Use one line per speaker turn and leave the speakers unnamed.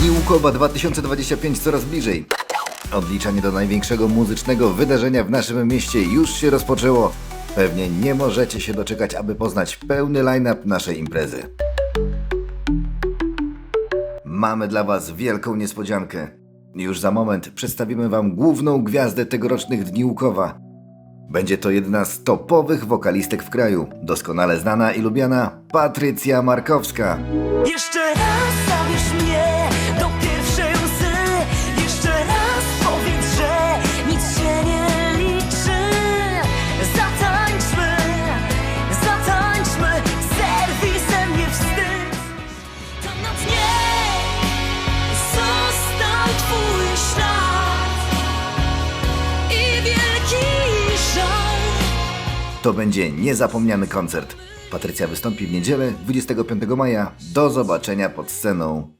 Dni Łukowa 2025 coraz bliżej. Odliczanie do największego muzycznego wydarzenia w naszym mieście już się rozpoczęło. Pewnie nie możecie się doczekać, aby poznać pełny line-up naszej imprezy. Mamy dla Was wielką niespodziankę. Już za moment przedstawimy Wam główną gwiazdę tegorocznych Dni Łukowa. Będzie to jedna z topowych wokalistek w kraju, doskonale znana i lubiana Patrycja Markowska.
Jeszcze raz
To będzie niezapomniany koncert. Patrycja wystąpi w niedzielę 25 maja. Do zobaczenia pod sceną.